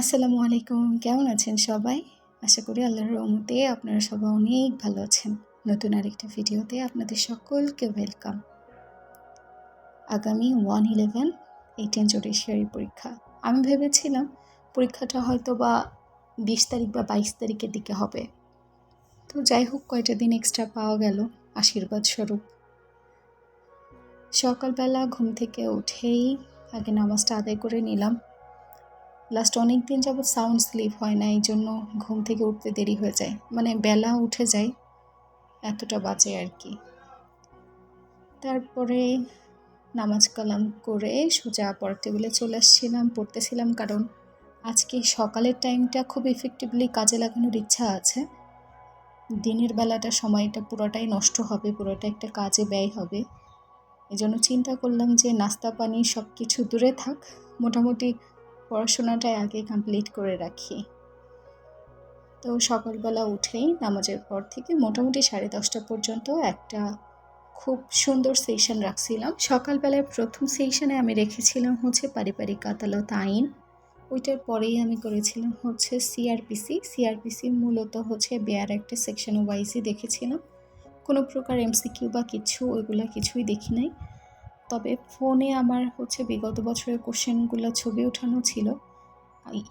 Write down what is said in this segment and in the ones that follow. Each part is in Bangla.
আসসালামু আলাইকুম। কেমন আছেন সবাই? আশা করি আল্লাহর রহমতে আপনারা সবাই অনেক ভালো আছেন। নতুন আরেকটা ভিডিওতে আপনাদের সকলকে ওয়েলকাম আগামী ওয়ান ইলেভেন এইটেন জুডিশিয়ারি পরীক্ষা। আমি ভেবেছিলাম পরীক্ষাটা হয়তো বা বিশ তারিখ বা বাইশ তারিখের দিকে হবে। তো যাই হোক, কয়টা দিন এক্সট্রা পাওয়া গেল? আশীর্বাদ স্বরূপ। সকালবেলা ঘুম থেকে উঠেই আগে নামাজটা আদায় করে নিলাম। লাস্ট অনেক দিন যাবৎ সাউন্ড স্লিপ হয় না, এই জন্য ঘুম থেকে উঠতে দেরি হয়ে যায়। মানে বেলা উঠে যায়, এতটা বাজে আর কি। তারপরে নামাজ কালাম করে সোজা পড়ার টেবিলে চলে আসছিলাম, পড়তেছিলাম কারণ আজকে সকালের টাইমটা খুব ইফেক্টিভলি কাজে লাগানোর ইচ্ছা আছে। দিনের বেলাটা সময়টা পুরোটাই নষ্ট হবে, পুরোটা একটা কাজে ব্যয় হবে। এই জন্য চিন্তা করলাম যে নাস্তা পানি সব কিছু দূরে থাক। মোটামুটি পড়াশোনাটাই আগে কমপ্লিট করে রাখি। তো সকালবেলা উঠেই নামাজের পর থেকে মোটামুটি সাড়ে দশটা পর্যন্ত একটা খুব সুন্দর সেশন রাখছিলাম। সকালবেলার প্রথম সেশনে আমি রেখেছিলাম হচ্ছে পারিবারিক আদালত আইন। ওইটার পরেই আমি করেছিলাম হচ্ছে সিআরপিসি সিআরপিসি মূলত হচ্ছে বেয়ার একটা সেকশন ওয়াইজই দেখেছিলাম। কোনো প্রকার এমসিকিউ বা কিছু ওইগুলো কিছুই দেখি নাই। তবে ফোনে আমার হচ্ছে বিগত বছরের কোশ্চেনগুলো ছবি ওঠানো ছিল।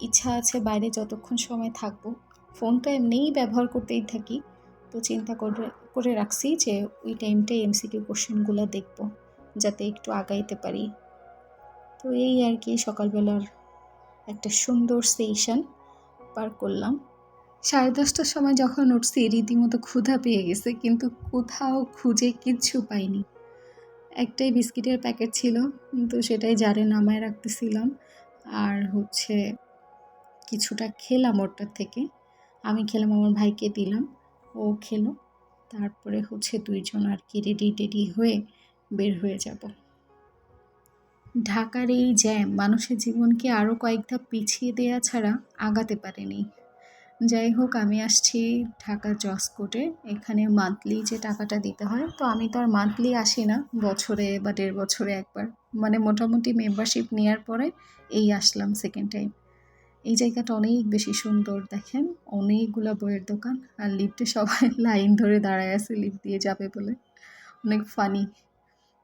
ইচ্ছা আছে বাইরে যতক্ষণ সময় থাকব। ফোন তো এমনিই ব্যবহার করতেই থাকি। তো চিন্তা করে করে রাখছি যে ওই টাইমটাই এমসিকিউ কোশ্চেনগুলো দেখব, যাতে একটু আগাইতে পারি। তো এই আর কি, সকালবেলার একটা সুন্দর সেশন পার করলাম। সাড়ে দশটার সময় যখন উঠছি, রীতিমতো ক্ষুধা পেয়ে গেছে, কিন্তু কোথাও খুঁজে কিচ্ছু পাইনি। একটাই বিস্কিটের প্যাকেট ছিল, তো সেটাই জারে নামায় রাখতেছিলাম। আর হচ্ছে কিছুটা খেলাম ওটার থেকে। আমি খেলাম, আমার ভাইকে দিলাম, ও খেলো। তারপরে হচ্ছে দুইজন আর কি রেডি টেডি হয়ে বের হয়ে যাব। ঢাকার এই জ্যাম মানুষের জীবনকে আরও কয়েক ধাপ পিছিয়ে দেয়া ছাড়া আগাতে পারেনি। যাই হোক, আমি আসছি ঢাকা জসকোটে এখানে মান্থলি যে টাকাটা দিতে হয়, তো আমি তো আর মান্থলি আসি না, বছরে বা দেড় বছরে একবার। মানে মোটামুটি মেম্বারশিপ নেওয়ার পরে এই আসলাম সেকেন্ড টাইম এই জায়গাটা অনেক বেশি সুন্দর, দেখেন। অনেকগুলো বইয়ের দোকান, আর লিফটে সবাই লাইন ধরে দাঁড়ায় আছে লিফট দিয়ে যাবে বলে। অনেক ফানি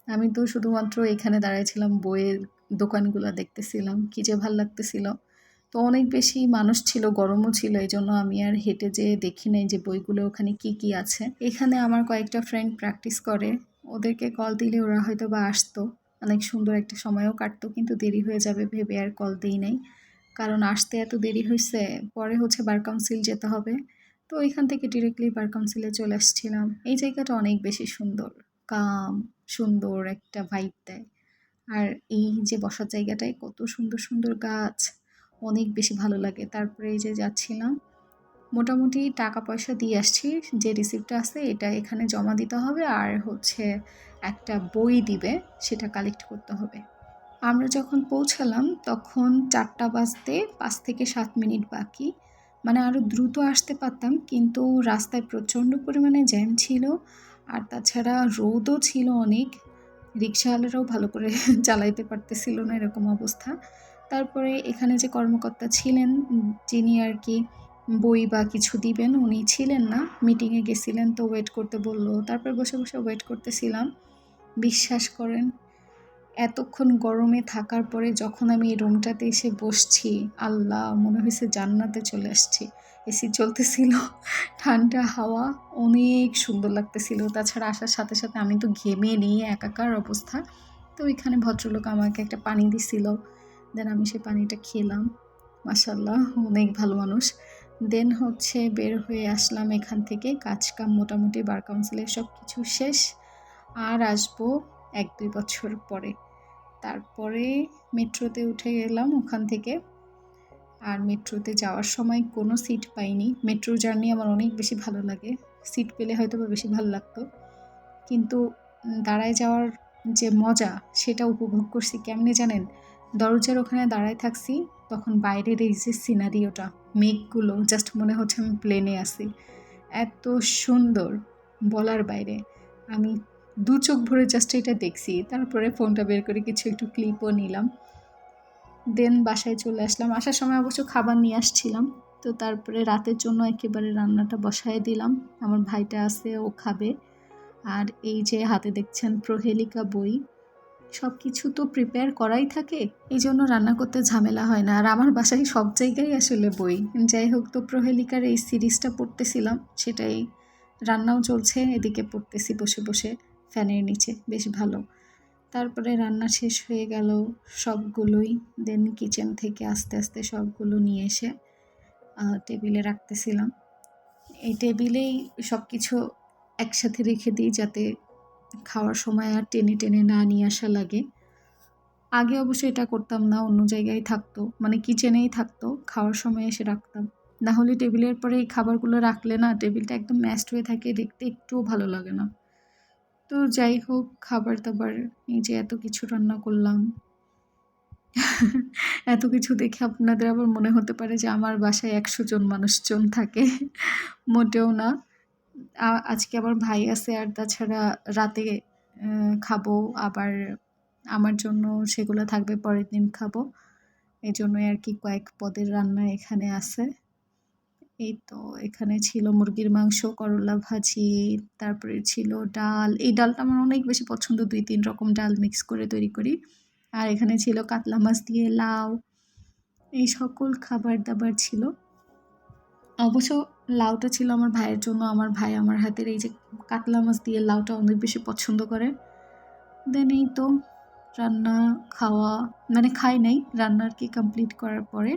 আমি তো শুধুমাত্র এখানে দাঁড়াইছিলাম বইয়ের দোকানগুলো দেখতেছিলাম, কী যে ভালো লাগতেছিল। তো অনেক বেশি মানুষ ছিল, গরমও ছিল এই জন্য আমি আর হেঁটে যেয়ে দেখি নাই যে বইগুলো ওখানে কি কি আছে। এখানে আমার কয়েকটা ফ্রেন্ড প্র্যাকটিস করে, ওদেরকে কল দিলে ওরা হয়তো বা আসতো। অনেক সুন্দর একটা সময়ও কাটতো, কিন্তু দেরি হয়ে যাবে ভেবে আর কল দিই নাই। কারণ আসতে এত দেরি হয়েছে পরে হচ্ছে বার কাউন্সিল যেতে হবে। তো ওইখান থেকে ডিরেক্টলি বার কাউন্সিলে চলে আসছিলাম। এই জায়গাটা অনেক বেশি সুন্দর কাম সুন্দর একটা ভাইব দেয়। আর এই যে বসার জায়গাটায় কত সুন্দর সুন্দর গাছ অনেক বেশি ভালো লাগে। তারপরে এই যে যাচ্ছিলাম, মোটামুটি টাকা পয়সা দিয়ে আসছি। যে রিসিপ্টটা আছে, এটা এখানে জমা দিতে হবে আর হচ্ছে একটা বই দিবে, সেটা কালেক্ট করতে হবে। আমরা যখন পৌঁছালাম, তখন চারটা বাজতে পাঁচ থেকে সাত মিনিট বাকি। মানে আরও দ্রুত আসতে পারতাম, কিন্তু রাস্তায় প্রচণ্ড পরিমাণে জ্যাম ছিল আর তাছাড়া রোদও ছিল অনেক। রিক্সাওয়ালারাও ভালো করে চালাইতে পারতেছিল না এরকম অবস্থা। তারপরে এখানে যে কর্মকর্তা ছিলেন যিনি আর কি বই বা কিছু দিবেন, উনি ছিলেন না। মিটিংয়ে গেছিলেন তো ওয়েট করতে বলল। তারপর বসে বসে ওয়েট করতেছিলাম। বিশ্বাস করেন, এতক্ষণ গরমে থাকার পরে যখন আমি এই রুমটাতে এসে বসছি, আল্লাহ, মনে হয়েছে জান্নাতে চলে আসছি। এসি চলতেছিল ঠান্ডা হাওয়া, অনেক সুন্দর লাগতেছিল। তাছাড়া আসার সাথে সাথে আমি তো ঘেমে নিয়ে একাকার অবস্থা। তো ওইখানে ভদ্রলোক আমাকে একটা পানি দিছিল। দেন আমি সেই পানিটা খেলাম। মাসাল্লাহ অনেক ভালো মানুষ। দেন হচ্ছে বের হয়ে আসলাম এখান থেকে। কাজ কাম মোটামুটি বার কাউন্সিলের সব কিছু শেষ। আর আসব এক দুই বছর পরে। তারপরে মেট্রোতে উঠে গেলাম ওখান থেকে। আর মেট্রোতে যাওয়ার সময় কোনো সিট পাইনি। মেট্রো জার্নি আমার অনেক বেশি ভালো লাগে। সিট পেলে হয়তো বা বেশি ভালো লাগতো। কিন্তু দাঁড়ায় যাওয়ার যে মজা, সেটা উপভোগ করছি। কেমনে জানেন? দরজার ওখানে দাঁড়ায় থাকছি, তখন বাইরের এই যে সিনারিওটা মেঘগুলো জাস্ট মনে হচ্ছে আমি প্লেনে আসি এত সুন্দর বলার বাইরে। আমি দু চোখ ভরে জাস্ট এটা দেখছি, তারপরে ফোনটা বের করে কিছু একটু ক্লিপও নিলাম। দেন বাসায় চলে আসলাম। আসার সময় অবশ্য খাবার নিয়ে আসছিলাম, তো তারপরে রাতের জন্য একেবারে রান্নাটা বসায় দিলাম। আমার ভাইটা আছে, ও খাবে। আর এই যে হাতে দেখছেন প্রহেলিকা বই সব কিছু তো প্রিপেয়ার করাই থাকে এই জন্য রান্না করতে ঝামেলা হয় না। আর আমার বাসায় সব জায়গায় আসলে বই। যাই হোক তো প্রহেলিকার এই সিরিজটা পড়তেছিলাম, সেটাই রান্নাও চলছে, এদিকে পড়তেছি বসে বসে, ফ্যানের নিচে, বেশ ভালো। তারপরে রান্না শেষ হয়ে গেল সবগুলোই দেন কিচেন থেকে আস্তে আস্তে সবগুলো নিয়ে এসে টেবিলে রাখতেছিলাম। এই টেবিলেই সব কিছু একসাথে রেখে দিই যাতে খাওয়ার সময় আর টেনে টেনে না নিয়ে আসা লাগে। আগে অবশ্য এটা করতাম না, অন্য জায়গায় থাকতো মানে কিচেনেই থাকতো, খাওয়ার সময় এসে রাখতাম। না হলে টেবিলের পরে এই খাবারগুলো রাখলে না টেবিলটা একদম ম্যাস্ট হয়ে থাকে, দেখতে একটুও ভালো লাগে না। তো যাই হোক, খাবার দাবার, এই যে এত কিছু রান্না করলাম। এত কিছু দেখে আপনাদের আবার মনে হতে পারে যে আমার বাসায় একশো জন মানুষজন থাকে, মোটেও না। আজকে আবার ভাই আছে আর তাছাড়া রাতে খাব, আবার আমার জন্য সেগুলো থাকবে, পরের দিন খাব। এই জন্যই আর কি কয়েক পদের রান্না এখানে আছে। এই তো এখানে ছিল মুরগির মাংস, করলা ভাজি, তারপরে ছিল ডাল। এই ডালটা আমার অনেক বেশি পছন্দ, দুই তিন রকম ডাল মিক্স করে তৈরি করি। আর এখানে ছিল কাতলা মাছ দিয়ে লাউ। এই সকল খাবার দাবার ছিল। অবশ্য লাউটা ছিল আমার ভাইয়ের জন্য। আমার ভাই আমার হাতের এই যে কাতলা মাছ দিয়ে লাউটা অনেক বেশি পছন্দ করে। দেন এই তো রান্না, খাওয়া মানে খাই নাই। রান্নার কি কমপ্লিট করার পরে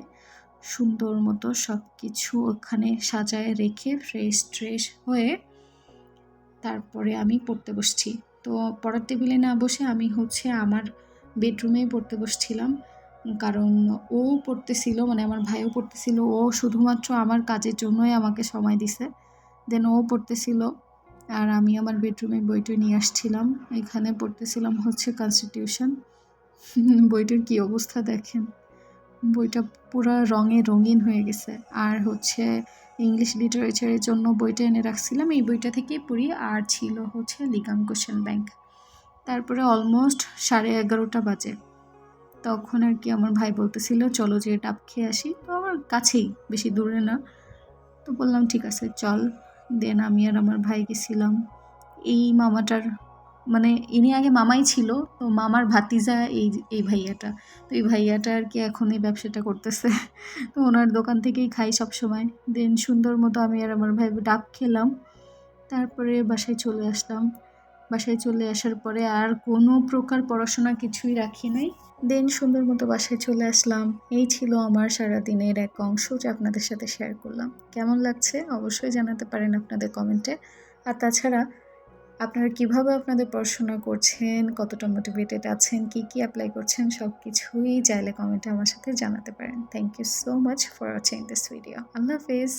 সুন্দর মতো সব কিছু ওখানে সাজায় রেখে ফ্রেশ ট্রেশ হয়ে তারপরে আমি পড়তে বসছি। তো পড়ার টেবিলে না বসে আমি হচ্ছে আমার বেডরুমেই পড়তে বসছিলাম। কারণ ও পড়তেছিল মানে আমার ভাইও পড়তেছিল, ও শুধুমাত্র আমার কাজের জন্যই আমাকে সময় দিছে। দেন ও পড়তেছিল আর আমি আমার বেডরুমে বইটা নিয়ে আসছিলাম। এখানে পড়তেছিলাম হচ্ছে কনস্টিটিউশন বইটার কী অবস্থা দেখেন? বইটা পুরো রঙে রঙিন হয়ে গেছে। আর হচ্ছে ইংলিশ লিটারেচারের জন্য বইটা এনে রাখছিলাম। এই বইটা থেকেই পড়ি। আর ছিল হচ্ছে লিগাম কোশ্চেন ব্যাংক তারপরে অলমোস্ট সাড়ে এগারোটা বাজে। তখন আর কি আমার ভাই বলতেছিল, চলো যে ডাব খেয়ে আসি। তো আমার কাছেই, বেশি দূরে না। তো বললাম, ঠিক আছে, চল। দেন আমি আর আমার ভাই গেছিলাম। এই মামাটার মানে ইনি আগে মামাই ছিল, তো মামার ভাতিজা এই এই ভাইয়াটা। তো এই ভাইয়াটা আর কি এখন এই ব্যবসাটা করতেছে। তো ওনার দোকান থেকেই খাই সব সময় দেন সুন্দর মতো আমি আর আমার ভাই ডাব খেলাম। তারপরে বাসায় চলে আসলাম। বাসায় চলে আসার পরে আর কোনো প্রকার পড়াশোনা কিছুই রাখি নাই। দেন সুন্দর মতো বাসায় চলে আসলাম। এই ছিল আমার সারাদিনের এক অংশ যা আপনাদের সাথে শেয়ার করলাম। কেমন লাগছে অবশ্যই জানাতে পারেন আপনাদের কমেন্টে আর তাছাড়া আপনারা কীভাবে আপনাদের পড়াশোনা করছেন, কতটা মোটিভেটেড আছেন, কি কি অ্যাপ্লাই করছেন সব কিছুই চাইলে কমেন্টে আমার সাথে জানাতে পারেন। Thank you so much for watching this video Allah Hafiz.